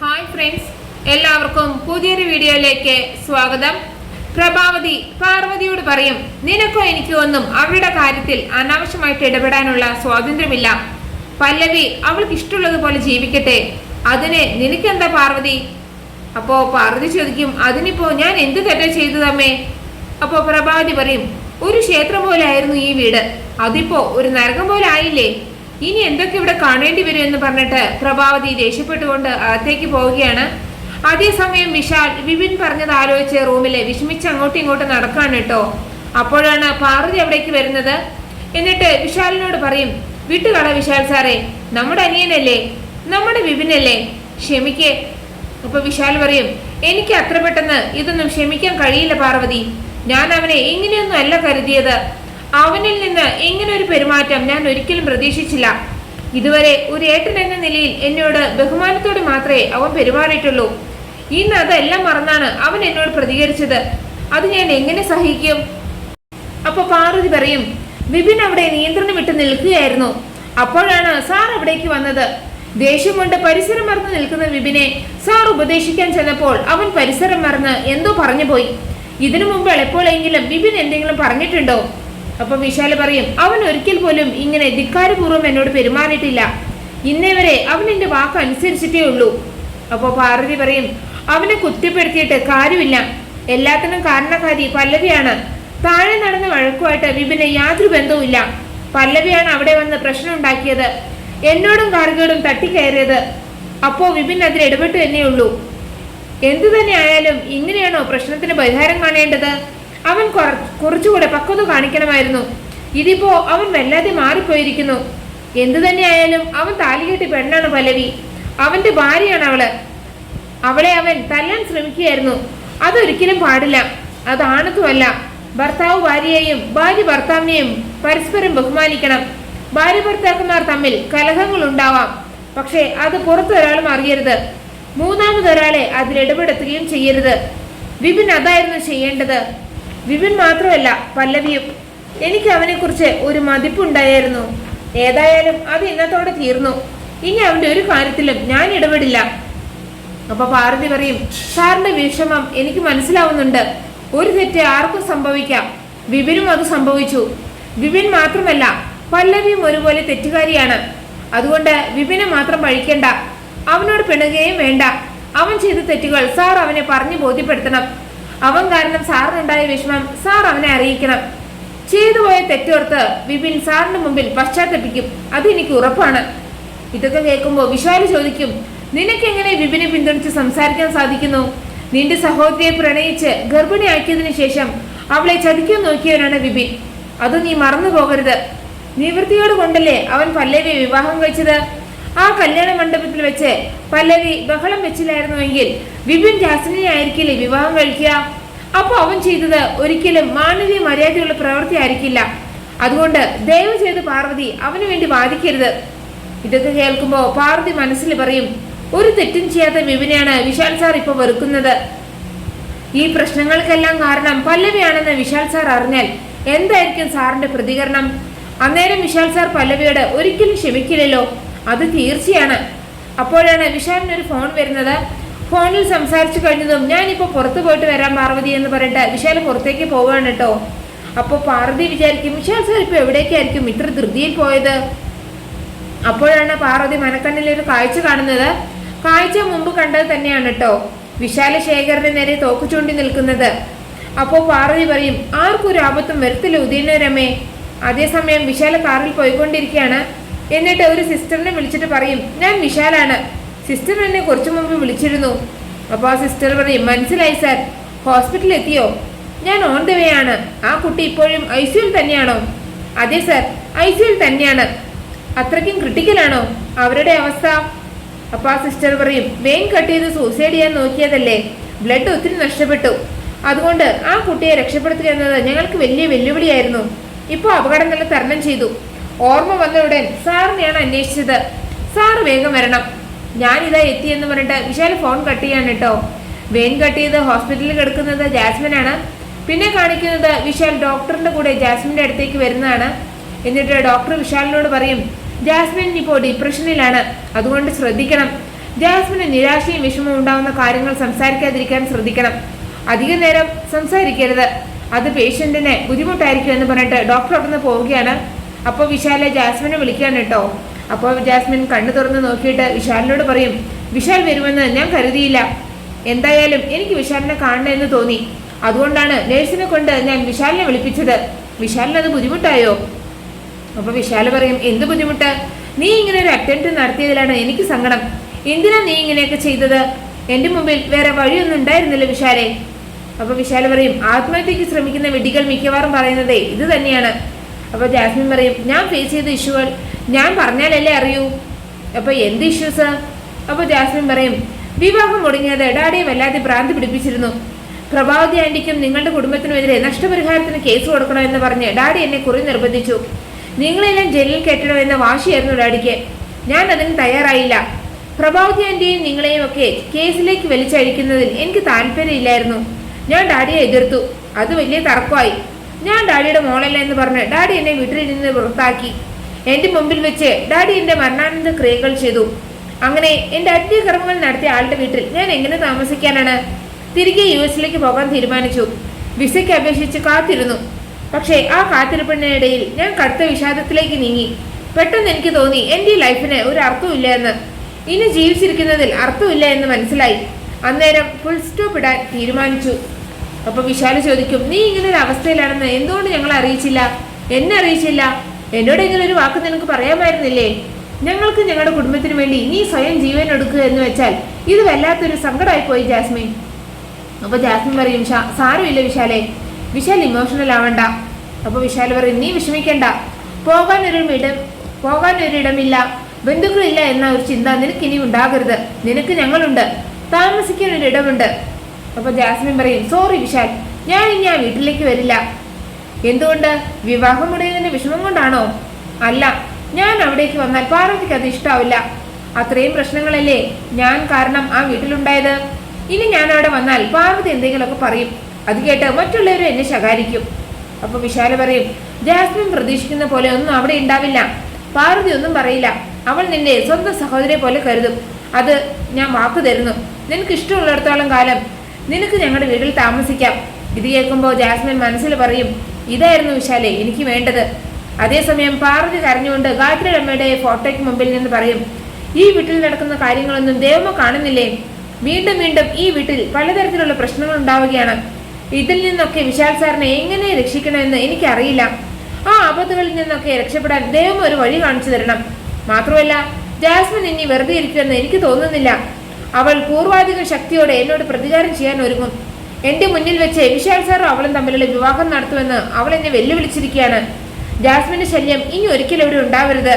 Hi friends എല്ലാവർക്കും പുതിയൊരു വീഡിയോയിലേക്ക് സ്വാഗതം. പ്രഭാവതി പാർവതിയോട് പറയും നിനക്കോ എനിക്കോ ഒന്നും അവരുടെ കാര്യത്തിൽ അനാവശ്യമായിട്ട് ഇടപെടാനുള്ള സ്വാതന്ത്ര്യമില്ല. പല്ലവി അവൾക്ക് ഇഷ്ടമുള്ളതുപോലെ ജീവിക്കട്ടെ. അതിന് നിനക്കെന്താ പാർവതി? അപ്പോ പാർവതി ചോദിക്കും അതിനിപ്പോ ഞാൻ എന്ത് തെറ്റാ ചെയ്തതമ്മേ അപ്പോ പ്രഭാവതി പറയും ഒരു ക്ഷേത്രം പോലെ ആയിരുന്നു ഈ വീട്. അതിപ്പോ ഒരു നരകം പോലെ ആയില്ലേ? ഇനി എന്തൊക്കെ ഇവിടെ കാണേണ്ടി വരും എന്ന് പറഞ്ഞിട്ട് പ്രഭാവതി ദേഷ്യപ്പെട്ടുകൊണ്ട് അകത്തേക്ക് പോവുകയാണ്. അതേസമയം വിശാൽ വിപിൻ പറഞ്ഞത് ആലോചിച്ച് റൂമിലെ വിഷമിച്ച് അങ്ങോട്ടും ഇങ്ങോട്ടും നടക്കാണ് കേട്ടോ. അപ്പോഴാണ് പാർവതി അവിടേക്ക് വരുന്നത്. എന്നിട്ട് വിശാലിനോട് പറയും വിട്ടുകള വിശാൽ സാറേ നമ്മുടെ അനിയനല്ലേ? നമ്മുടെ വിപിനല്ലേ? ക്ഷമിക്കേ. അപ്പൊ വിശാൽ പറയും എനിക്ക് അത്ര പെട്ടെന്ന് ഇതൊന്നും ക്ഷമിക്കാൻ കഴിയില്ല പാർവതി. ഞാൻ അവനെ ഇങ്ങനെയൊന്നും അല്ല കരുതിയത്. അവനിൽ നിന്ന് ഇങ്ങനെ ഒരു പെരുമാറ്റം ഞാൻ ഒരിക്കലും പ്രതീക്ഷിച്ചില്ല. ഇതുവരെ ഒരു ഏട്ടൻ എന്ന നിലയിൽ എന്നോട് ബഹുമാനത്തോടെ മാത്രമേ അവൻ പെരുമാറിയിട്ടുള്ളൂ. ഇന്ന് അതെല്ലാം മറന്നാണ് അവൻ എന്നോട് പ്രതികരിച്ചത്. അത് ഞാൻ എങ്ങനെ സഹിക്കും? അപ്പൊ പാർവതി പറയും വിപിൻ അവിടെ നിയന്ത്രണം വിട്ട് നിൽക്കുകയായിരുന്നു. അപ്പോഴാണ് സാർ അവിടേക്ക് വന്നത്. ദേഷ്യം കൊണ്ട് പരിസരം മറന്ന് നിൽക്കുന്ന വിപിനെ സാർ ഉപദേശിക്കാൻ ചെന്നപ്പോൾ അവൻ പരിസരം മറന്ന് എന്തോ പറഞ്ഞു പോയി ഇതിനു മുമ്പ് എപ്പോഴെങ്കിലും വിപിൻ എന്തെങ്കിലും പറഞ്ഞിട്ടുണ്ടോ? അപ്പൊ വിശാൽ പറയും അവൻ ഒരിക്കൽ പോലും ഇങ്ങനെ ധിക്കാരപൂർവം എന്നോട് പെരുമാറിയിട്ടില്ല. ഇന്നേ വരെ അവൻ എന്റെ വാക്ക് അനുസരിച്ചിട്ടേ ഉള്ളൂ. അപ്പോൾ പാർവതി പറയും അവനെ കുറ്റപ്പെടുത്തിയിട്ട് കാര്യമില്ല. എല്ലാത്തിനും കാരണക്കാരി പല്ലവിയാണ്. താഴെ നടന്ന വഴക്കുമായിട്ട് വിപിന് യാതൊരു ബന്ധവുമില്ല. പല്ലവിയാണ് അവിടെ വന്ന് പ്രശ്നം ഉണ്ടാക്കിയത് എന്നോടും കാർഗോടും തട്ടിക്കയറിയത്. അപ്പോ വിപിൻ അതിൽ ഇടപെട്ടു തന്നെയുള്ളൂ. എന്തു തന്നെ ആയാലും ഇങ്ങനെയാണോ പ്രശ്നത്തിന് പരിഹാരം കാണേണ്ടത്? അവൻ കുറ- കുറച്ചുകൂടെ പക്വത കാണിക്കണമായിരുന്നു. ഇതിപ്പോ അവൻ വല്ലാതെ മാറിപ്പോയിരിക്കുന്നു. എന്തു തന്നെയായാലും അവൻ താലികെട്ടി പെണ്ണാണ് പല്ലവി. അവന്റെ ഭാര്യയാണ് അവൾ അവളെ അവൻ തല്ലാൻ ശ്രമിക്കുകയായിരുന്നു. അതൊരിക്കലും പാടില്ല. അതാണതുമല്ല ഭർത്താവ് ഭാര്യയെയും ഭാര്യ ഭർത്താവിനെയും പരസ്പരം ബഹുമാനിക്കണം. ഭാര്യ ഭർത്താക്കന്മാർ തമ്മിൽ കലഹങ്ങൾ ഉണ്ടാവാം പക്ഷേ അത് പുറത്തൊരാളും അറിയരുത് മൂന്നാമതൊരാളെ അതിൽ ഇടപെടുത്തുകയും ചെയ്യരുത്. വിപിൻ അതായിരുന്നു ചെയ്യേണ്ടത്. വിപിൻ മാത്രമല്ല പല്ലവിയും. എനിക്ക് അവനെക്കുറിച്ച് ഒരു മതിപ്പുണ്ടായിരുന്നു. ഏതായാലും അത് ഇന്നത്തോടെ തീർന്നു. ഇനി അവന്റെ ഒരു കാര്യത്തിലും ഞാൻ ഇടപെടില്ല. അപ്പൊ പാർവതി പറയും സാറിന്റെ വിഷമം എനിക്ക് മനസ്സിലാവുന്നുണ്ട്. ഒരു തെറ്റ് ആർക്കും സംഭവിക്കാം. വിപിനും അത് സംഭവിച്ചു. വിപിൻ മാത്രമല്ല പല്ലവിയും ഒരുപോലെ തെറ്റുകാരിയാണ്. അതുകൊണ്ട് വിപിനെ മാത്രം പഴിക്കണ്ട അവനോട് പിണുകയും വേണ്ട. അവൻ ചെയ്ത തെറ്റുകൾ സാർ അവനെ പറഞ്ഞു ബോധ്യപ്പെടുത്തണം. അവൻ കാരണം സാറിനുണ്ടായ വിഷമം സാർ അവനെ അറിയിക്കണം. ചെയ്തുപോയ തെറ്റോർത്ത് വിപിൻ സാറിന് മുമ്പിൽ പശ്ചാത്തപിക്കും. അതെനിക്ക് ഉറപ്പാണ്. ഇതൊക്കെ കേൾക്കുമ്പോൾ വിശാൽ ചോദിക്കും നിനക്കെങ്ങനെ വിപിനെ പിന്തുണച്ച് സംസാരിക്കാൻ സാധിക്കുന്നു? നിന്റെ സഹോദരിയെ പ്രണയിച്ച് ഗർഭിണിയാക്കിയതിനു ശേഷം അവളെ ചതിക്കാൻ നോക്കിയവനാണ് വിപിൻ. അത് നീ മറന്നു പോകരുത് നിവൃത്തിയോട് കൊണ്ടല്ലേ അവൻ പല്ലവിയെ വിവാഹം കഴിച്ചത്? ആ കല്യാണ മണ്ഡപത്തിൽ വെച്ച് പല്ലവി ബഹളം വെച്ചില്ലായിരുന്നുവെങ്കിൽ വിപിൻ ജാസ്മിനെ ആയിരിക്കില്ലേ വിവാഹം കഴിക്കുക? അപ്പൊ അവൻ ചെയ്തത് ഒരിക്കലും മാനവീയ മര്യാദയുള്ള പ്രവൃത്തി ആയിരിക്കില്ല. അതുകൊണ്ട് ദയവ് ചെയ്ത് പാർവതി അവന് വേണ്ടി വാദിക്കരുത്. ഇതൊക്കെ കേൾക്കുമ്പോ പാർവതി മനസ്സിൽ പറയും ഒരു തെറ്റും ചെയ്യാത്ത വിപിനെയാണ് വിശാൽ സാർ ഇപ്പൊ വെറുക്കുന്നത്. ഈ പ്രശ്നങ്ങൾക്കെല്ലാം കാരണം പല്ലവിയാണെന്ന് വിശാൽ സാർ അറിഞ്ഞാൽ എന്തായിരിക്കും സാറിന്റെ പ്രതികരണം? അന്നേരം വിശാൽ സാർ പല്ലവിയോട് ഒരിക്കലും ക്ഷമിക്കില്ലല്ലോ. അത് തീർച്ചയാണ്. അപ്പോഴാണ് വിശാലിന് ഒരു ഫോൺ വരുന്നത്. ഫോണിൽ സംസാരിച്ചു കഴിഞ്ഞതും ഞാനിപ്പോൾ പുറത്തു പോയിട്ട് വരാം പാർവതി എന്ന് പറഞ്ഞിട്ട് വിശാൽ പുറത്തേക്ക് പോവാണ് കേട്ടോ അപ്പോൾ പാർവതി വിചാരിക്കും വിശാൽ സാർ ഇപ്പോൾ എവിടേക്കായിരിക്കും? ഇത്ര ധൃതിയിൽ പോയത്? അപ്പോഴാണ് പാർവതി മനക്കണ്ണിലൊരു കാഴ്ച കാണുന്നത്. കാഴ്ച മുമ്പ് കണ്ടത് തന്നെയാണ് കേട്ടോ വിശാല ശേഖരന് നേരെ തോക്ക് ചൂണ്ടി നിൽക്കുന്നത്. അപ്പോൾ പാർവതി പറയും ആർക്കൊരു ആപത്തും വരുത്തില്ല ഉദയനരമേ അതേസമയം വിശാല കാറിൽ പോയിക്കൊണ്ടിരിക്കുകയാണ്. എന്നിട്ട് ഒരു സിസ്റ്ററിനെ വിളിച്ചിട്ട് പറയും ഞാൻ വിശാലാണ്. സിസ്റ്റർ എന്നെ കുറച്ചു മുമ്പ് വിളിച്ചിരുന്നു. അപ്പോൾ ആ സിസ്റ്റർ പറയും മനസ്സിലായി സാർ ഹോസ്പിറ്റലിൽ എത്തിയോ ഞാൻ ഓൺ ദ വേ ആണ്. ആ കുട്ടി ഇപ്പോഴും ഐ സിയുൽ തന്നെയാണോ? അതെ സാർ ഐ സിയുൽ തന്നെയാണ്. അത്രയ്ക്കും ക്രിട്ടിക്കലാണോ അവരുടെ അവസ്ഥ? അപ്പോൾ ആ സിസ്റ്റർ പറയും വെയിൻ കട്ട് ചെയ്ത് സൂസൈഡ് ചെയ്യാൻ നോക്കിയതല്ലേ. ബ്ലഡ് ഒത്തിരി നഷ്ടപ്പെട്ടു. അതുകൊണ്ട് ആ കുട്ടിയെ രക്ഷപ്പെടുത്തുക എന്നത് ഞങ്ങൾക്ക് വലിയ വെല്ലുവിളിയായിരുന്നു. ഇപ്പോൾ അപകടം തന്നെ തരണം ചെയ്തു. ഓർമ്മ വന്ന ഉടൻ സാറിനെയാണ് അന്വേഷിച്ചത്. സാറ് വേഗം വരണം. ഞാനിതാ എത്തിയെന്ന് പറഞ്ഞിട്ട് വിശാൽ ഫോൺ കട്ട് ചെയ്യാണ് കേട്ടോ വെയിൻ കട്ട് ചെയ്ത് ഹോസ്പിറ്റലിൽ കിടക്കുന്നത് ജാസ്മിനാണ് പിന്നെ കാണിക്കുന്നത് വിശാൽ ഡോക്ടറിന്റെ കൂടെ ജാസ്മിന്റെ അടുത്തേക്ക് വരുന്നതാണ്. എന്നിട്ട് ഡോക്ടർ വിശാലിനോട് പറയും ജാസ്മിൻ ഇപ്പോൾ ഡിപ്രഷനിലാണ് അതുകൊണ്ട് ശ്രദ്ധിക്കണം. ജാസ്മിന് നിരാശയും വിഷമവും ഉണ്ടാവുന്ന കാര്യങ്ങൾ സംസാരിക്കാതിരിക്കാൻ ശ്രദ്ധിക്കണം. അധിക നേരം സംസാരിക്കരുത്. അത് പേഷ്യന്റിനെ ബുദ്ധിമുട്ടായിരിക്കും എന്ന് പറഞ്ഞിട്ട് ഡോക്ടർ അവിടുന്ന് പോവുകയാണ്. അപ്പോൾ വിശാലെ ജാസ്മിനെ വിളിക്കാൻ കേട്ടോ. അപ്പോൾ ജാസ്മിൻ കണ്ണു തുറന്ന് നോക്കിയിട്ട് വിശാലിനോട് പറയും വിശാൽ വരുമെന്ന് ഞാൻ കരുതിയില്ല. എന്തായാലും എനിക്ക് വിശാലിനെ കാണണമെന്ന് തോന്നി. അതുകൊണ്ടാണ് നേഴ്സിനെ കൊണ്ട് ഞാൻ വിശാലിനെ വിളിപ്പിച്ചത്. വിശാലിന് അത് ബുദ്ധിമുട്ടായോ? അപ്പോൾ വിശാൽ പറയും എന്ത് ബുദ്ധിമുട്ട്? നീ ഇങ്ങനെ ഒരു അറ്റംപ്റ്റ് നടത്തിയതിലാണ് എനിക്ക് സങ്കടം. എന്തിനാ നീ ഇങ്ങനെയൊക്കെ ചെയ്തത്? എന്റെ മുമ്പിൽ വേറെ വഴിയൊന്നും ഉണ്ടായിരുന്നില്ല വിശാലെ. അപ്പോൾ വിശാൽ പറയും ആത്മഹത്യക്ക് ശ്രമിക്കുന്ന വിഡികൾ മിക്കവാറും പറയുന്നതേ ഇത് തന്നെയാണ്. അപ്പൊ ജാസ്മിൻ പറയും ഞാൻ ഫേസ് ചെയ്ത ഇഷ്യൂകൾ ഞാൻ പറഞ്ഞാലല്ലേ അറിയൂ? അപ്പോൾ എന്ത് ഇഷ്യൂസ് അപ്പോൾ ജാസ്മിൻ പറയും വിവാഹം മുടങ്ങിയത് എടാടിയും വല്ലാതെ ഭ്രാന്തി പിടിപ്പിച്ചിരുന്നു. പ്രഭാവതി ആന്റിക്കും നിങ്ങളുടെ കുടുംബത്തിനുമെതിരെ നഷ്ടപരിഹാരത്തിന് കേസ് കൊടുക്കണമെന്ന് പറഞ്ഞ് ഡാഡി എന്നെ കുറി നിർബന്ധിച്ചു. നിങ്ങളെല്ലാം ജയിലിൽ കെട്ടണമെന്ന വാശിയായിരുന്നു ഡാഡിക്ക്. ഞാൻ അതിന് തയ്യാറായില്ല. പ്രഭാവതി ആന്റിയും നിങ്ങളെയും ഒക്കെ കേസിലേക്ക് വലിച്ചഴിക്കുന്നതിൽ എനിക്ക് താല്പര്യമില്ലായിരുന്നു. ഞാൻ ഡാഡിയെ എതിർത്തു. അത് വലിയ തർക്കമായി. ഞാൻ ഡാഡിയുടെ മോളല്ല എന്ന് പറഞ്ഞ് ഡാഡി എന്നെ വീട്ടിൽ നിന്ന് പുറത്താക്കി എന്റെ മുമ്പിൽ വെച്ച് ഡാഡി എന്റെ മരണാനന്ദ ക്രിയകൾ ചെയ്തു. അങ്ങനെ എന്റെ അന്ത്യകർമ്മങ്ങൾ നടത്തിയ ആളുടെ വീട്ടിൽ ഞാൻ എങ്ങനെ താമസിക്കാനാണ്? തിരികെ യു എസിലേക്ക് പോകാൻ തീരുമാനിച്ചു. വിസയ്ക്ക് അപേക്ഷിച്ച് കാത്തിരുന്നു. പക്ഷേ ആ കാത്തിരിപ്പിനിടയിൽ ഞാൻ കടുത്ത വിഷാദത്തിലേക്ക് നീങ്ങി. പെട്ടെന്ന് എനിക്ക് തോന്നി എന്റെ ലൈഫിന് ഒരു അർത്ഥമില്ല എന്ന്. ഇനി ജീവിച്ചിരിക്കുന്നതിൽ അർത്ഥമില്ല എന്ന് മനസ്സിലായി. അന്നേരം ഫുൾ സ്റ്റോപ്പ് ഇടാൻ തീരുമാനിച്ചു. അപ്പൊ വിശാൽ ചോദിക്കും നീ ഇങ്ങനെ ഒരു അവസ്ഥയിലാണെന്ന് എന്തുകൊണ്ട് ഞങ്ങളെ അറിയിച്ചില്ല? എന്നെ അറിയിച്ചില്ല? എന്നോട് ഇങ്ങനെ ഒരു വാക്ക് നിനക്ക് പറയാമായിരുന്നില്ലേ? ഞങ്ങൾക്ക് ഞങ്ങളുടെ കുടുംബത്തിന് വേണ്ടി നീ സ്വയം ജീവൻ എടുക്കുക എന്ന് വെച്ചാൽ ഇത് വല്ലാത്തൊരു സങ്കടമായി പോയി ജാസ്മിൻ. അപ്പൊ ജാസ്മിൻ പറയും "ശാ- സാരമില്ല വിശാലെ വിശാൽ ഇമോഷണൽ ആവണ്ട. അപ്പൊ വിശാൽ പറയും നീ വിഷമിക്കണ്ട പോകാൻ ഒരു ഇടം പോകാൻ ഒരിടമില്ല ബന്ധുക്കളില്ല എന്ന ഒരു ചിന്ത നിനക്ക് ഇനി ഉണ്ടാകരുത്. നിനക്ക് ഞങ്ങളുണ്ട്. താമസിക്കാൻ ഒരു ഇടമുണ്ട് അപ്പൊ ജാസ്മിൻ പറയും സോറി വിശാൽ ഞാൻ ഇനി ആ വീട്ടിലേക്ക് വരില്ല. എന്തുകൊണ്ട്? വിവാഹം മുടങ്ങിയതിന്റെ വിഷമം കൊണ്ടാണോ? അല്ല ഞാൻ അവിടേക്ക് വന്നാൽ പാർവതിക്ക് അത് ഇഷ്ടാവില്ല. അത്രയും പ്രശ്നങ്ങളല്ലേ ഞാൻ കാരണം ആ വീട്ടിലുണ്ടായത്. ഇനി ഞാൻ അവിടെ വന്നാൽ പാർവതി എന്തെങ്കിലുമൊക്കെ പറയും. അത് കേട്ട് മറ്റുള്ളവരും എന്നെ ശകാരിക്കും. അപ്പൊ വിശാല പറയും ജാസ്മിൻ പ്രതീക്ഷിക്കുന്ന പോലെ ഒന്നും അവിടെ ഉണ്ടാവില്ല. പാർവതി ഒന്നും പറയില്ല. അവൾ നിന്നെ സ്വന്തം സഹോദരിയെ പോലെ കരുതും. അത് ഞാൻ വാക്കു തരുന്നു. നിനക്ക് ഇഷ്ടമുള്ളിടത്തോളം കാലം നിനക്ക് ഞങ്ങളുടെ വീട്ടിൽ താമസിക്കാം. ഇത് കേൾക്കുമ്പോൾ ജാസ്മിൻ മനസ്സിൽ പറയും ഇതായിരുന്നു വിശാലെ എനിക്ക് വേണ്ടത്. അതേസമയം പാർവതി കരഞ്ഞുകൊണ്ട് ഗായത്രി അമ്മയുടെ ഫോട്ടോയ്ക്ക് മുമ്പിൽ നിന്ന് പറയും ഈ വീട്ടിൽ നടക്കുന്ന കാര്യങ്ങളൊന്നും ദേവമ കാണുന്നില്ലേ? വീണ്ടും വീണ്ടും ഈ വീട്ടിൽ പലതരത്തിലുള്ള പ്രശ്നങ്ങൾ ഉണ്ടാവുകയാണ്. ഇതിൽ നിന്നൊക്കെ വിശാൽ സാറിനെ എങ്ങനെ രക്ഷിക്കണമെന്ന് എനിക്കറിയില്ല. ആ ആപത്തുകളിൽ നിന്നൊക്കെ രക്ഷപ്പെടാൻ ദൈവം ഒരു വഴി കാണിച്ചു തരണം. മാത്രമല്ല ജാസ്മിൻ ഇനി വെറുതെ ഇരിക്കുമെന്ന് എനിക്ക് തോന്നുന്നില്ല. അവൾ പൂർവാധിക ശക്തിയോടെ എന്നോട് പ്രതികാരം ചെയ്യാൻ ഒരുങ്ങും. എന്റെ മുന്നിൽ വെച്ച് വിശാൽ സാറും അവളും തമ്മിലുള്ള വിവാഹം നടത്തുമെന്ന് അവൾ എന്നെ വെല്ലുവിളിച്ചിരിക്കുകയാണ്. ജാസ്മിന്റെ ശല്യം ഇനി ഒരിക്കലും ഇവിടെ ഉണ്ടാവരുത്.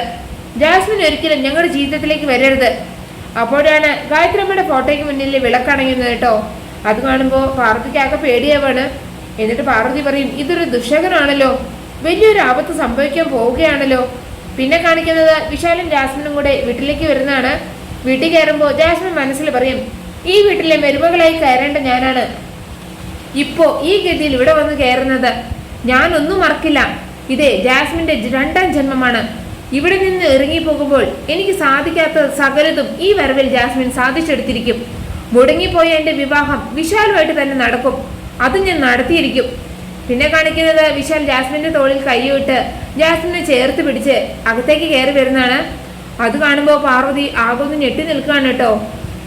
ജാസ്മിൻ ഒരിക്കലും ഞങ്ങളുടെ ജീവിതത്തിലേക്ക് വരരുത്. അപ്പോഴാണ് ഗായത്രിയമ്മയുടെ ഫോട്ടോയ്ക്ക് മുന്നിൽ വിളക്കണങ്ങുന്നത് കേട്ടോ. അത് കാണുമ്പോൾ പാർവതിക്കാകെ പേടിയാവാണ്. എന്നിട്ട് പാർവതി പറയും ഇതൊരു ദുഷകനാണല്ലോ വലിയൊരു ആപത്ത് സംഭവിക്കാൻ പോവുകയാണല്ലോ. പിന്നെ കാണിക്കുന്നത് വിശാലും ജാസ്മിനും കൂടെ വീട്ടിലേക്ക് വരുന്നതാണ്. വീട്ടിൽ കയറുമ്പോൾ ജാസ്മിൻ മനസ്സിൽ പറയും ഈ വീട്ടിലെ മരുമകളായി കയറേണ്ട ഞാനാണ്. ഇപ്പോ ഈ ഗതിയിൽ ഇവിടെ വന്ന് കയറുന്നത് ഞാനൊന്നും മറക്കില്ല. ഇതേ ജാസ്മിന്റെ രണ്ടാം ജന്മമാണ്. ഇവിടെ നിന്ന് ഇറങ്ങി പോകുമ്പോൾ എനിക്ക് സാധിക്കാത്ത സകലതും ഈ വരവിൽ ജാസ്മിൻ സാധിച്ചെടുത്തിരിക്കും. മുടങ്ങിപ്പോയ എന്റെ വിവാഹം വിശാലുമായിട്ട് തന്നെ നടക്കും. അത് ഞാൻ നടത്തിയിരിക്കും. പിന്നെ കാണിക്കുന്നത് വിശാൽ ജാസ്മിന്റെ തോളിൽ കൈയിട്ട് ജാസ്മിനെ ചേർത്ത് പിടിച്ച് അകത്തേക്ക് കയറി വരുന്നതാണ്. അത് കാണുമ്പോൾ പാർവതി ആകൊന്ന് ഞെട്ടി നിൽക്കുകയാണ് കേട്ടോ.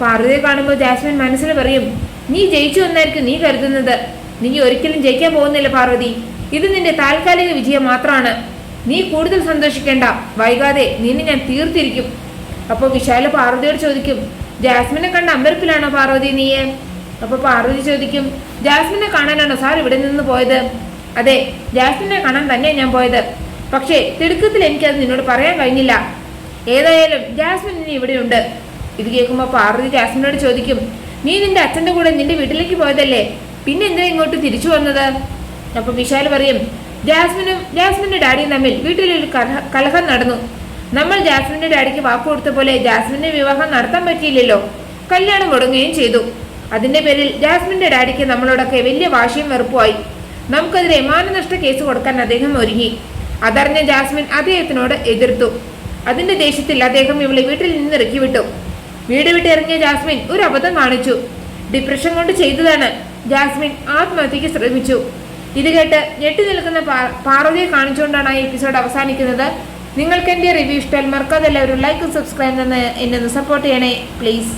പാർവതിയെ കാണുമ്പോൾ ജാസ്മിൻ മനസ്സിൽ പറയും നീ ജയിച്ചു എന്നായിരിക്കും നീ കരുതുന്നത്. നീ ഒരിക്കലും ജയിക്കാൻ പോകുന്നില്ല പാർവതി. ഇത് നിന്റെ താൽക്കാലിക വിജയം മാത്രമാണ് നീ കൂടുതൽ സന്തോഷിക്കേണ്ട. വൈകാതെ നിന്നെ ഞാൻ തീർത്തിരിക്കും. അപ്പോൾ വിശാല പാർവതിയോട് ചോദിക്കും ജാസ്മിനെ കണ്ട അമ്പരപ്പിലാണോ പാർവതി നീയെ? അപ്പോൾ പാർവതി ചോദിക്കും ജാസ്മിനെ കാണാനാണോ സാർ ഇവിടെ നിന്ന് പോയത്? അതെ ജാസ്മിനെ കാണാൻ തന്നെ ഞാൻ പോയത്. പക്ഷേ തിടുക്കത്തിൽ എനിക്കത് നിന്നോട് പറയാൻ കഴിഞ്ഞില്ല. ഏതായാലും ജാസ്മിൻ ഇനി ഇവിടെയുണ്ട്. ഇത് കേൾക്കുമ്പോൾ പാർവതി ജാസ്മിനോട് ചോദിക്കും നീ നിന്റെ അച്ഛന്റെ കൂടെ നിന്റെ വീട്ടിലേക്ക് പോയതല്ലേ? പിന്നെ എന്തിനാ ഇങ്ങോട്ട് തിരിച്ചു വന്നത്? അപ്പോൾ വിശാൽ പറയും ജാസ്മിനും ജാസ്മിന്റെ ഡാഡിയും തമ്മിൽ വീട്ടിലൊരു കലഹ- നടന്നു. നമ്മൾ ജാസ്മിന്റെ ഡാഡിക്ക് വാക്ക് കൊടുത്ത പോലെ ജാസ്മിന്റെ വിവാഹം നടത്താൻ പറ്റിയില്ലല്ലോ. കല്യാണം മുടങ്ങുകയും ചെയ്തു. അതിന്റെ പേരിൽ ജാസ്മിന്റെ ഡാഡിക്ക് നമ്മളോടൊക്കെ വലിയ വാശിയും വെറുപ്പുമായി. നമുക്കെതിരെ മാനനഷ്ട കേസ് കൊടുക്കാൻ അദ്ദേഹം ഒരുങ്ങി. അതറിഞ്ഞ ജാസ്മിൻ അദ്ദേഹത്തിനോട് എതിർത്തു. അതിന്റെ ദേഷ്യത്തിൽ അദ്ദേഹം ഇവളെ വീട്ടിൽ നിന്ന് ഇറക്കി വിട്ടു. വീട് വിട്ടിറങ്ങിയ ജാസ്മിൻ ഒരു അബദ്ധം കാണിച്ചു. ഡിപ്രഷൻ കൊണ്ട് ചെയ്തതാണ്. ജാസ്മിൻ ആത്മഹത്യക്ക് ശ്രമിച്ചു. ഇത് കേട്ട് ഞെട്ടി നിൽക്കുന്ന പാർവതിയെ കാണിച്ചുകൊണ്ടാണ് ഈ എപ്പിസോഡ് അവസാനിക്കുന്നത്. നിങ്ങൾക്ക് എന്റെ റിവ്യൂ ഇഷ്ടം മറക്കാതെ എല്ലാവരും ലൈക്കും സബ്സ്ക്രൈബ് തന്നെ എന്നെ സപ്പോർട്ട് ചെയ്യണേ പ്ലീസ്